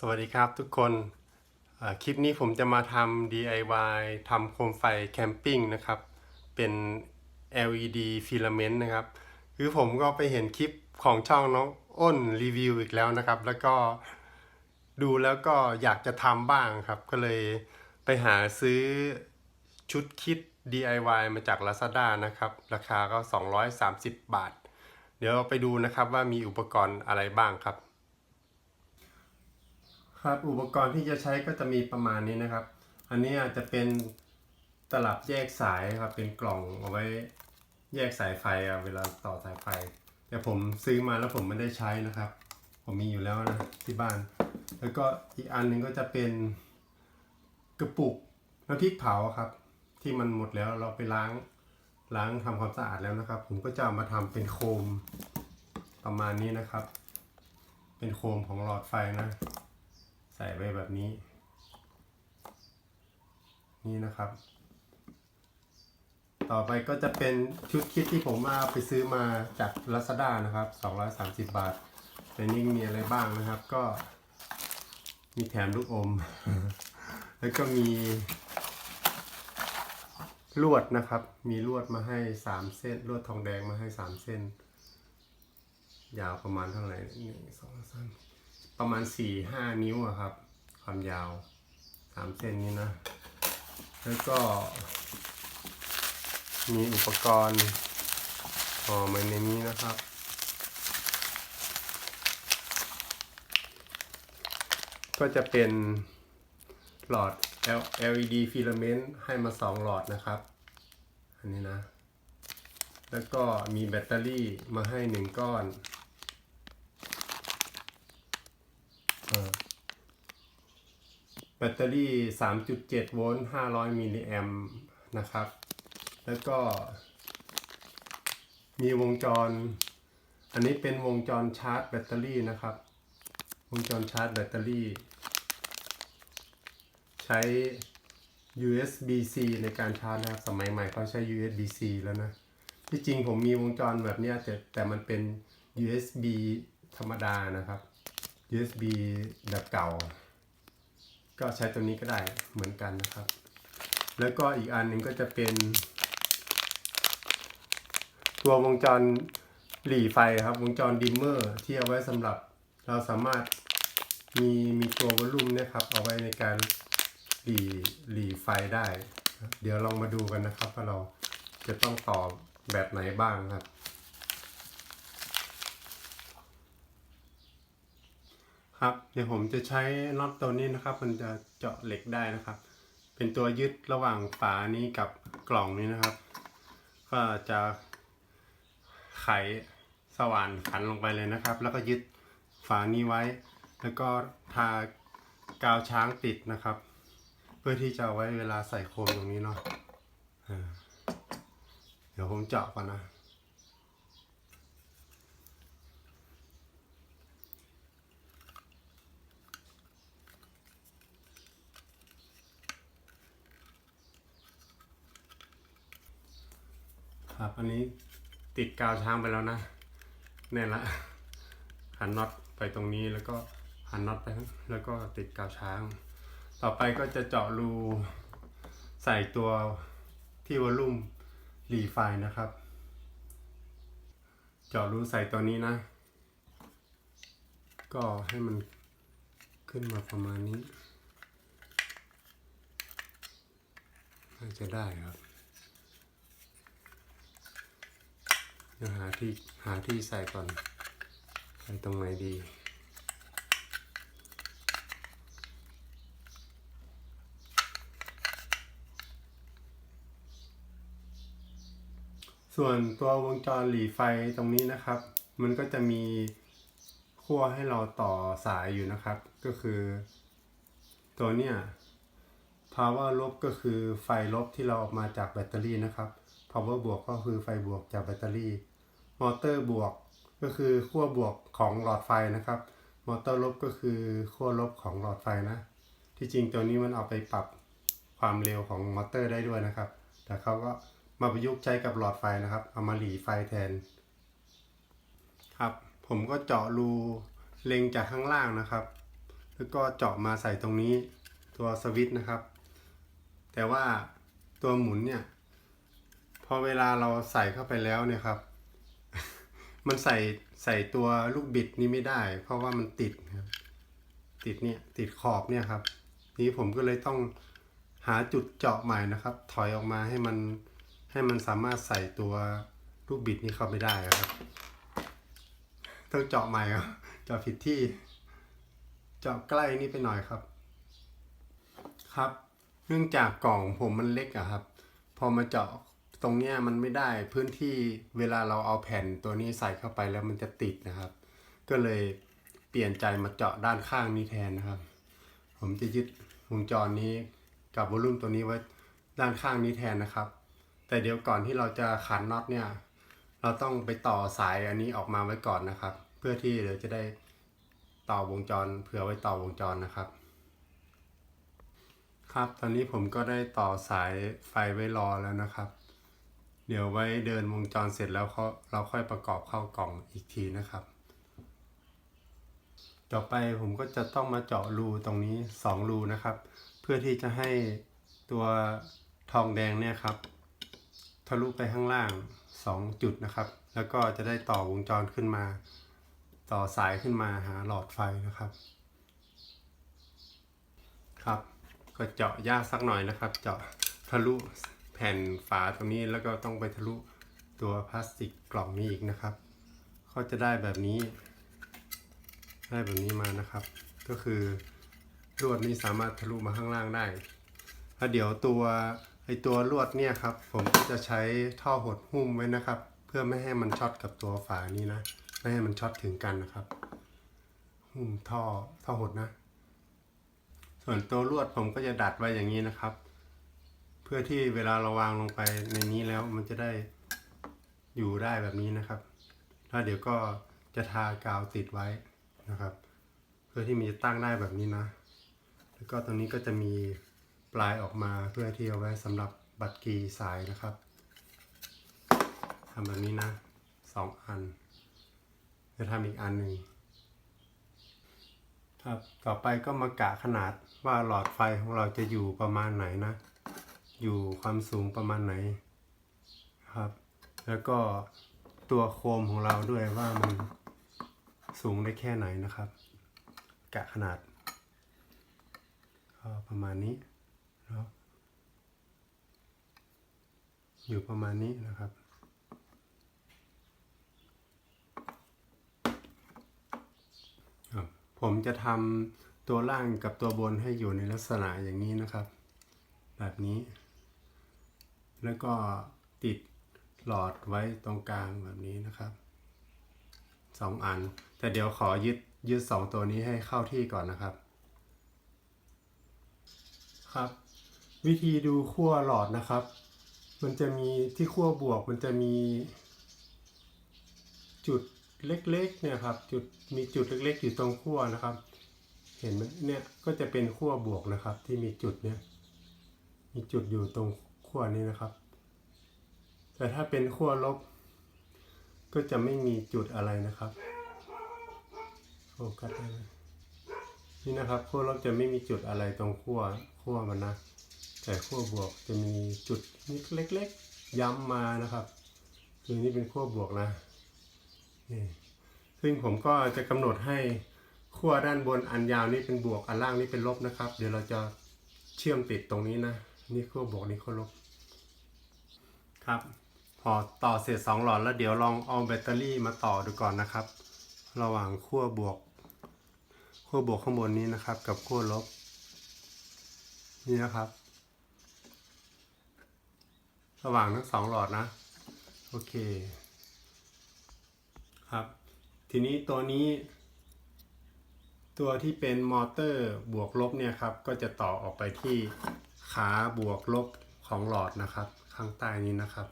สวัสดีครับทุกคนคลิปนี้ผมจะมาทำ DIY ทำโคมไฟแคมปิ้งนะครับ เป็น LED ฟิลาเมนต์นะครับ คือผมก็ไปเห็นคลิปของช่องน้องอ้นรีวิวอีกแล้วนะครับ แล้วก็ดูแล้วก็อยากจะทำบ้างครับ ก็เลยไปหาซื้อชุดคิด DIY มาจาก Lazada นะครับ ราคาก็ 230 บาท เดี๋ยวไปดูนะครับว่ามีอุปกรณ์อะไรบ้างครับ ครับอุปกรณ์ที่จะใช้ก็จะมีประมาณนี้นะครับ อันนี้อาจจะเป็นตลับแยกสายครับเป็นกล่องเอาไว้แยกสายไฟเวลาต่อสายไฟ แต่ผมซื้อมาแล้วผมไม่ได้ใช้นะครับ ผมมีอยู่แล้วนะที่บ้าน แล้วก็อีกอันหนึ่งก็จะเป็นกระปุกน้ำพริกเผาครับ ที่มันหมดแล้วเราไปล้างล้างทำความสะอาดแล้วนะครับ ผมก็จะามาทำเป็นโคมประมาณนี้นะครับ เป็นโคมของหลอดไฟนะ ใส่ไว้แบบนี้ นี่นะครับ ต่อไปก็จะเป็นชุดคิดที่ผมมาไปซื้อมาจาก Lazada นะครับ 230 บาทในนี้มีอะไรบ้างนะครับ ก็มีแถมลูกอม แล้วก็มี ลวดนะครับ มีลวดมาให้ 3 เส้น ลวดทองแดงมาให้ 3 เส้น ยาวประมาณเท่าไหร่หนึ่งสองสาม ประมาณสี่ห้านิ้วครับ ความยาวสามเส้นนี้นะ แล้วก็ มีอุปกรณ์ห่อมาในนี้นะครับก็จะเป็นหลอด LED ฟิลาเมนต์ให้มาสองหลอดนะครับ อันนี้นะ แล้วก็มีแบตเตอรี่มาให้หนึ่งก้อน แบตเตอรี่ 3.7 โวลต์ 500 มิลลิแอมนะครับ แล้วก็ มีวงจร อันนี้เป็นวงจรชาร์จแบตเตอรี่นะครับ วงจรชาร์จแบตเตอรี่ ใช้ USB-C ในการชาร์จนะครับ สมัยใหม่เขาใช้ USB-C แล้วนะ ที่จริงผมมีวงจรแบบนี้แต่แต่มันเป็น USB ธรรมดานะครับ USB แบบเก่า ก็ใช้ตัวนี้ก็ได้เหมือนกันนะครับ แล้วก็อีกอันหนึ่งก็จะเป็น ตัววงจรหลีไฟครับ วงจรดิมเมอร์ที่เอาไว้สำหรับเราสามารถมีมีตัววอลลุ่มนี่ยครับ เอาไว้ในการหลีหลีไฟได้ เดี๋ยวลองมาดูกันนะครับว่าเราจะต้องต่อแบบไหนบ้างครับ ครับเดี๋ยวผมจะใช้น็อตตัวนี้นะครับ มันจะเจาะเหล็กได้นะครับ เป็นตัวยึดระหว่างฝานี้กับกล่องนี้นะครับ ก็จะไขสว่านขันลงไปเลยนะครับ แล้วก็ยึดฝานี้ไว้ แล้วก็ทากาวช้างติดนะครับ เพื่อที่จะไว้เวลาใส่โคมตรงนี้เนาะเดี๋ยวผมเจาะก่อนนะ ครับอันนี้ติดกาวช้างไปแล้วนะแน่ละหันน็อตไปตรงนี้แล้วก็หันน็อตไปแล้วก็ติดกาวช้าง ต่อไปก็จะเจาะรูใส่ตัวที่วอลลุ่มรีไฟนะครับ เจาะรูใส่ตัวนี้นะ ก็ให้มันขึ้นมาประมาณนี้น่าจะได้ครับ เดี๋ยวหาที่หาที่ใส่ก่อนใส่ตรงไหนดี ส่วนตัววงจรหลีไฟตรงนี้นะครับ มันก็จะมีขั้วให้เราต่อสายอยู่นะครับ ก็คือ ตัวเนี้ย power ลบก็คือไฟลบที่เราออกมาจากแบตเตอรี่นะครับ power บวกก็คือไฟบวกจากแบตเตอรี่ มอเตอร์บวกก็คือขั้วบวกของหลอดไฟนะครับ มอเตอร์ลบก็คือขั้วลบของหลอดไฟนะ ที่จริงตัวนี้มันเอาไปปรับความเร็วของมอเตอร์ได้ด้วยนะครับ แต่เขาก็มาประยุกต์ใช้กับหลอดไฟนะครับ เอามาหลีไฟแทน ครับ ผมก็เจาะรูเล็งจากข้างล่างนะครับ แล้วก็เจาะมาใส่ตรงนี้ตัวสวิตช์นะครับ แต่ว่าตัวหมุนเนี่ย พอเวลาเราใส่เข้าไปแล้วเนี่ยครับ มันใส่ใส่ตัวลูกบิดนี้ไม่ได้ เพราะว่ามันติดครับ ติดเนี่ยติดขอบเนี่ยครับ นี้ผมก็เลยต้องหาจุดเจาะใหม่นะครับ ถอยออกมาให้มันให้มันสามารถใส่ตัวลูกบิดนี้เข้าไปได้ครับ ต้องเจาะใหม่ครับเจาะผิดที่ เจาะใกล้นี่ไปหน่อยครับ ครับ เนื่องจากกล่องผมมันเล็กอะครับ พอมาเจาะ ตรงเนี้ยมันไม่ได้พื้นที่เวลาเราเอาแผ่นตัวนี้ใส่เข้าไปแล้วมันจะติดนะครับ ก็เลยเปลี่ยนใจมาเจาะด้านข้างนี้แทนนะครับ ผมจะยึดวงจรนี้กับวอลลุ่มตัวนี้ไว้ด้านข้างนี้แทนนะครับ แต่เดี๋ยวก่อนที่เราจะขันน็อตเนี่ยเราต้องไปต่อสายอันนี้ออกมาไว้ก่อนนะครับ เพื่อที่เดี๋ยวจะได้ต่อวงจรเผื่อไว้ต่อวงจรนะครับ ครับตอนนี้ผมก็ได้ต่อสายไฟไว้รอแล้วนะครับ เดี๋ยวไว้เดินวงจรเสร็จแล้วเขาเราค่อยประกอบเข้ากล่องอีกทีนะครับ ต่อไปผมก็จะต้องมาเจาะรูตรงนี้ 2 รูนะครับ เพื่อที่จะให้ตัวทองแดงเนี่ยครับทะลุไปข้างล่าง 2 จุดนะครับ แล้วก็จะได้ต่อวงจรขึ้นมา ต่อสายขึ้นมาหาหลอดไฟนะครับ ครับ ก็เจาะยากสักหน่อยนะครับ เจาะทะลุ แผ่นฝาตรงนี้แล้วก็ต้องไปทะลุตัวพลาสติกกล่องนี้อีกนะครับ ก็จะได้แบบนี้ ได้แบบนี้มานะครับ ก็คือลวดนี้สามารถทะลุมาข้างล่างได้แล้วเดี๋ยวตัวไอตัวลวดเนี่ยครับ ผมก็จะใช้ท่อหดหุ้มไว้นะครับ เพื่อไม่ให้มันช็อตกับตัวฝานี้นะ ไม่ให้มันช็อตถึงกันนะครับ หุ้มท่อท่อหดนะ ส่วนตัวลวดผมก็จะดัดไว้อย่างนี้นะครับ เพื่อที่เวลาเราวางลงไปในนี้แล้วมันจะได้อยู่ได้แบบนี้นะครับ แล้วเดี๋ยวก็จะทากาวติดไว้นะครับ เพื่อที่มันจะตั้งได้แบบนี้นะ แล้วก็ตรงนี้ก็จะมีปลายออกมาเพื่อที่เอาไว้สำหรับบัตรกีสายนะครับทำแบบนี้นะสองอันจะทำอีกอันหนึ่งครับต่อไปก็มากะขนาดว่าหลอดไฟของเราจะอยู่ประมาณไหนนะ อยู่ความสูงประมาณไหนครับ แล้วก็ตัวโคมของเราด้วยว่ามันสูงได้แค่ไหนนะครับกะขนาดก็ประมาณนี้เนาะอยู่ประมาณนี้นะครับครับผมจะทำตัวล่างกับตัวบนให้อยู่ในลักษณะอย่างนี้นะครับ แบบนี้ แล้วก็ติดหลอดไว้ตรงกลางแบบนี้นะครับสองอัน แต่เดี๋ยวขอยึดยึดสองตัวนี้ให้เข้าที่ก่อนนะครับ ครับ วิธีดูขั้วหลอดนะครับ มันจะมีที่ขั้วบวกมันจะมี จุดเล็กๆเนี่ยครับ จุดมีจุดเล็กๆ อยู่ตรงขั้วนะครับ เห็นไหมเนี่ยก็จะเป็นขั้วบวกนะครับ ที่มีจุดเนี่ยมีจุดอยู่ตรงข วนี้นะครับ แต่ถ้าเป็นขั้วลบ ก็จะไม่มีจุดอะไรนะครับโฟกัสได้ไหมนี่นะครับขั้วลบจะไม่มีจุดอะไรตรงขั้วขั้วมันนะ แต่ขั้วบวกจะมีจุดนิดเล็ก ๆ ย้ำมานะครับ คือนี่เป็นขั้วบวกนะนี่ซึ่งผมก็จะกำหนดให้ขั้วด้านบนอันยาวนี่เป็นบวกอันล่างนี่เป็นลบนะครับ เดี๋ยวเราจะเชื่อมติดตรงนี้นะ นี่ขั้วบวกนี่ขั้วลบครับ พอต่อเสร็จสองหลอดแล้วเดี๋ยวลองเอาแบตเตอรี่มาต่อดูก่อนนะครับ ระหว่างขั้วบวกขั้วบวกข้างบนนี้นะครับ กับขั้วลบ นี่นะครับ ระหว่างทั้งสองหลอดนะ โอเค ครับ ทีนี้ตัวนี้ตัวที่เป็นมอเตอร์บวกลบเนี่ยครับ ก็จะต่อออกไปที่ ขาบวกลบของหลอดนะครับ ข้างใต้นี้นะครับ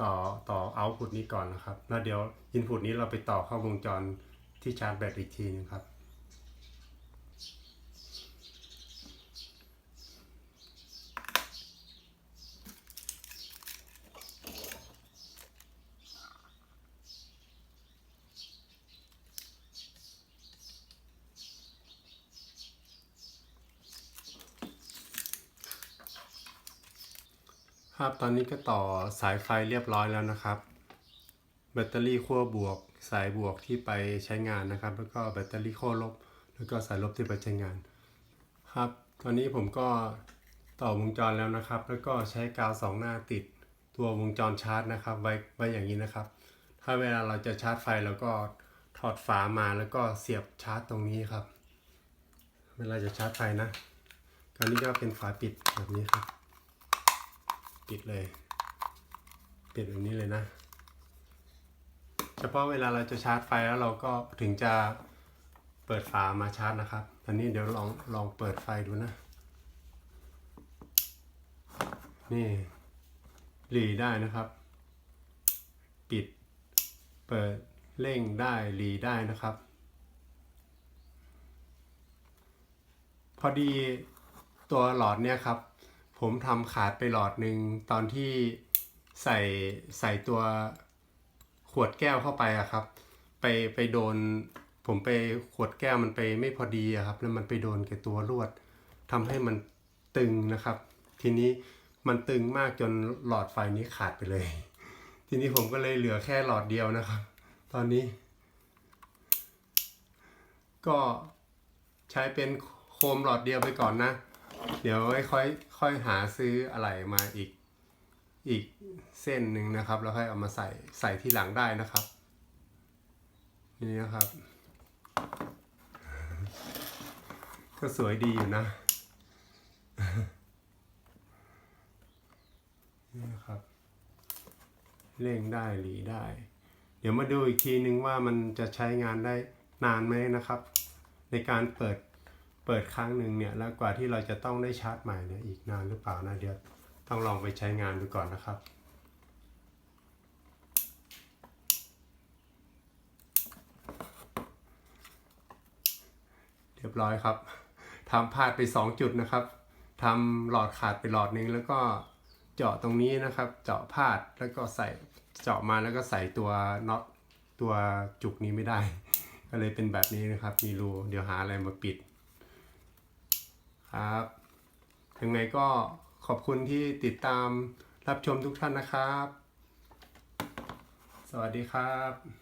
ต่อต่อเอาพุตนี้ก่อนนะครับ แล้วเดี๋ยวอินพุตนี้เราไปต่อเข้าวงจรที่ชาร์จแบตอีกทีนึงครับ ครับ ตอนนี้ก็ต่อสายไฟเรียบร้อยแล้วนะครับ แบตเตอรี่ขั้วบวก สายบวกที่ไปใช้งานนะครับ แล้วก็แบตเตอรี่ขั้วลบ แล้วก็สายลบที่ไปใช้งาน ครับ ตอนนี้ผมก็ต่อวงจรแล้วนะครับ แล้วก็ใช้กาวสองหน้าติดตัววงจรชาร์จนะครับ ไว้ไว้อย่างนี้นะครับ ถ้าเวลาเราจะชาร์จไฟแล้วก็ถอดฝามาแล้วก็เสียบชาร์จตรงนี้ครับ เวลาจะชาร์จไฟนะคราวนี้ก็เป็นฝาปิดแบบนี้ครับ ปิดเลย ปิดแบบนี้เลยนะ เฉพาะเวลาเราจะชาร์จไฟแล้วเราก็ถึงจะเปิดฝามาชาร์จนะครับตอนนี้เดี๋ยวลองลองเปิดไฟดูนะ นี่หลีได้นะครับ ปิด เปิดเร่งได้หลีได้นะครับ พอดีตัวหลอดเนี่ยครับ ผมทำขาดไปหลอดหนึ่งตอนที่ใส่ใส่ตัวขวดแก้วเข้าไปอะครับ ไปไปโดน ผมไปขวดแก้วมันไปไม่พอดีอะครับ แล้วมันไปโดนกับตัวลวดทำให้มันตึงนะครับ ทีนี้มันตึงมากจนหลอดไฟนี้ขาดไปเลย ทีนี้ผมก็เลยเหลือแค่หลอดเดียวนะครับ ตอนนี้ ก็ใช้เป็นโคมหลอดเดียวไปก่อนนะ เดี๋ยวค่อยค่อยหาซื้ออะไรมาอีกอีกเส้นหนึ่งนะครับ แล้วค่อยเอามาใส่ใส่ที่หลังได้นะครับนี่นะครับ ก็สวยดีอยู่นะนี่นะครับเร่งได้หลีได้ เดี๋ยวมาดูอีกทีนึงว่ามันจะใช้งานได้นานไหมนะครับ ในการเปิด เปิดครั้งหนึ่งเนี่ยแล้วกว่าที่เราจะต้องได้ชาร์จใหม่เนี่ยอีกนานหรือเปล่านะเดี๋ยวต้องลองไปใช้งานดูก่อนนะครับ เรียบร้อยครับทำพลาดไป 2 จุดนะครับทำหลอดขาดไปหลอดนึงแล้วก็เจาะตรงนี้นะครับ เจาะพลาดแล้วก็ใส่เจาะมาแล้วก็ใส่ตัวน็อตตัวจุกนี้ไม่ได้ ก็เลยเป็นแบบนี้นะครับ มีรูเดี๋ยวหาอะไรมาปิด ครับ ถึงไหนก็ขอบคุณที่ติดตามรับชมทุกท่านนะครับ สวัสดีครับ